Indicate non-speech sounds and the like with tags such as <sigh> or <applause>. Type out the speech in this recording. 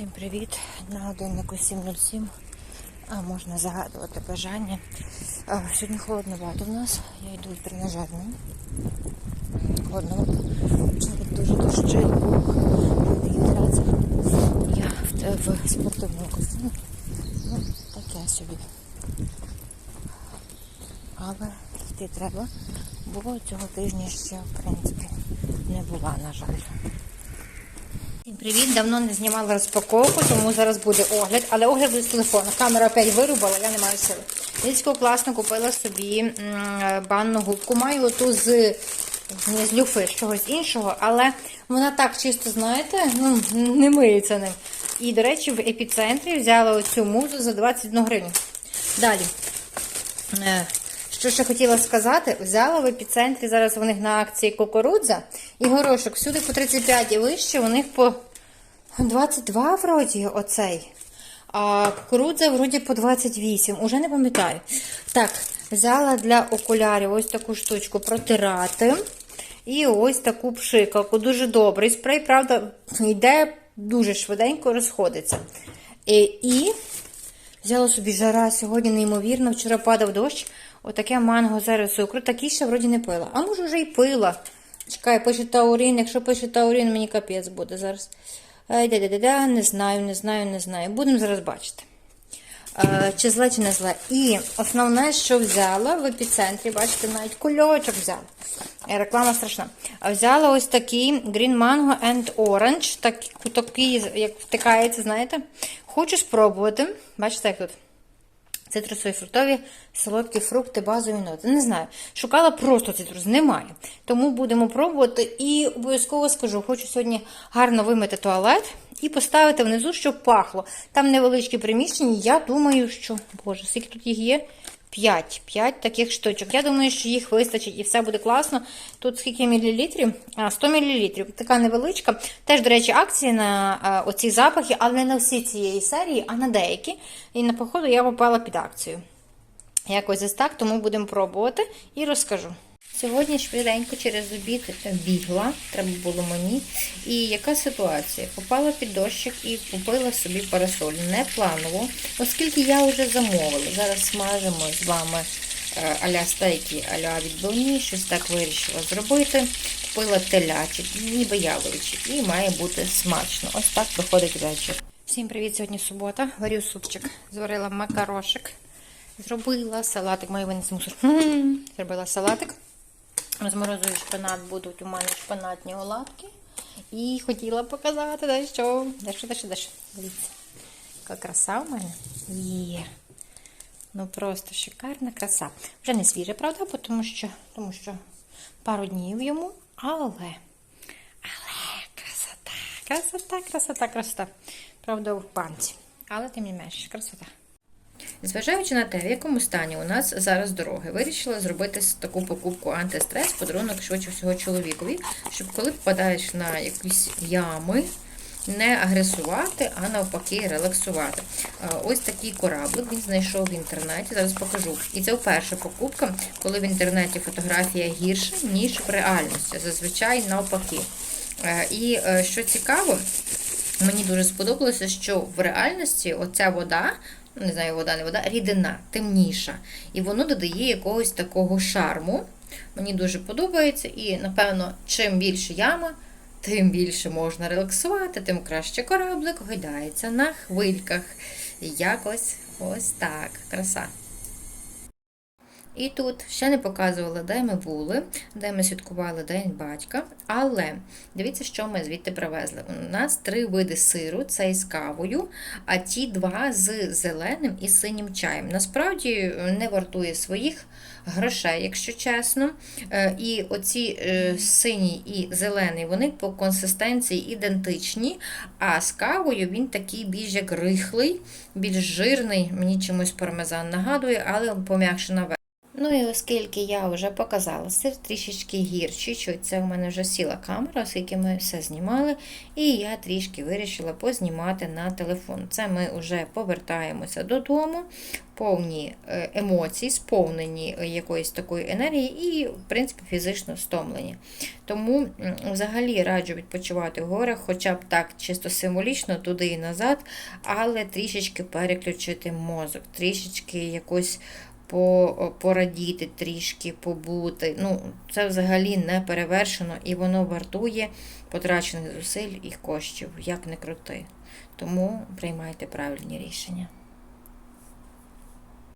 Всім привіт! На годиннику 7.07. А можна загадувати бажання. Сьогодні холодновато в нас. Я йду в тренажерну. Холодновато. Вчора дуже дощило. Гідратор. Я в спортивному костюмі. Ну, таке собі. Але йти треба, бо цього тижня ще, в принципі, не була, на жаль. Всім привіт! Давно не знімала розпаковку, тому зараз буде огляд. Але огляд буде з телефону. Камера опять вирубала, я не маю сили. Дитського класно купила собі банну губку. Маю оту з, не з люфи, з чогось іншого, але вона так чисто, знаєте, ну, не миється ним. І, до речі, в епіцентрі взяла оцю музу за 21 гривню. Далі. Е, Що ще хотіла сказати, взяла в епіцентрі, зараз у них на акції кукурудза і горошок. Всюди по 35 і вище, у них по 22 вроді оцей. А кукурудза вроді по 28, уже не пам'ятаю. Так, взяла для окулярів ось таку штучку протирати. І ось таку пшикалку. Дуже добрий спрей, правда, йде дуже швиденько розходиться. І, і Взяла собі жара сьогодні неймовірно. Вчора падав дощ. Отаке манго зараз цукру. Такі ще вроді не пила. А може вже й пила. Чекай, пише таурін. Якщо пише таурін, мені капець буде зараз. Ай, да, да, да, да, не знаю, не знаю, не знаю. Будемо зараз бачити. Е, чи зле, чи не зле. І основне, що взяла в епіцентрі, бачите, навіть кульочок взяла. Е, Реклама страшна. Взяла ось такий Green Mango and Orange. Так, такий, як втикається, знаєте. Хочу спробувати. Бачите, як тут? Цитрусові фруктові, солодкі фрукти, базові ноти. Не знаю. Шукала просто цитрус, немає. Тому будемо пробувати. І обов'язково скажу, хочу сьогодні гарно вимити туалет і поставити внизу, щоб пахло. Там невеличкі приміщення. Я думаю, що. Боже, скільки тут їх є? 5. 5 таких штучок. Я думаю, що їх вистачить і все буде класно. Тут скільки мілілітрів? А, 100 мілілітрів. Така невеличка. Теж, до речі, акції на оці запахи, але не на всі цієї серії, а на деякі. І на походу я попала під акцію. Якось ось так, тому будемо пробувати і розкажу. Сьогодні швиденько через обід бігла, треба було мені. І яка ситуація? Попала під дощик і купила собі парасоль. Не планово, оскільки я вже замовила. Зараз смажимо з вами е, аля стейки, аля відбивні, щось так вирішила зробити. Купила телячі, ніби яловичі, і має бути смачно. Ось так проходить вечір. Всім привіт! Сьогодні субота. Варю супчик. Зварила макарошик. Зробила салатик, маю винести мусор. <laughs> Зробила салатик. Розморозую шпинат, будуть у мене шпинатні оладки. І хотіла показати дещо. Дещо, дещо, дещо. Дивіться. Яка краса в мене є. Ну просто шикарна краса. Вже не свіже, правда, тому що, тому що пару днів йому, але. Але красота, красота, красота, красота. Правда, в банці. Але тим не менше, красота. Зважаючи на те, в якому стані у нас зараз дороги, вирішила зробити таку покупку антистрес, подарунок швидше всього чоловікові, щоб коли попадаєш на якісь ями, не агресувати, а навпаки релаксувати. Ось такий кораблик він знайшов в інтернеті, зараз покажу. І це вперше покупка, коли в інтернеті фотографія гірша, ніж в реальності. Зазвичай навпаки. І що цікаво, мені дуже сподобалося, що в реальності оця вода не знаю, вода, не вода, рідина, темніша. І воно додає якогось такого шарму. Мені дуже подобається. І, напевно, чим більше яма, тим більше можна релаксувати, тим краще кораблик гойдається на хвильках. Якось ось так. Краса. І тут ще не показувала, де ми були, де ми святкували День батька. Але дивіться, що ми звідти привезли. У нас три види сиру: цей з кавою, а ті два з зеленим і синім чаєм. Насправді не вартує своїх грошей, якщо чесно. І оці синій і зелений, вони по консистенції ідентичні. А з кавою він такий більш як рихлий, більш жирний. Мені чомусь пармезан нагадує, але пом'якшена версія. Ну і оскільки я вже показала сир трішечки гірший, що це в мене вже сіла камера, оскільки ми все знімали, і я трішки вирішила познімати на телефон. Це ми вже повертаємося додому. повні е, емоцій, сповнені якоїсь такої енергії і, в принципі, фізично стомлені. Тому взагалі раджу відпочивати в горах, хоча б так чисто символічно, туди і назад, але трішечки переключити мозок, трішечки якось порадіти, трішки побути. Ну, це взагалі не перевершено і воно вартує потрачених зусиль і коштів, як не крути. Тому приймайте правильні рішення.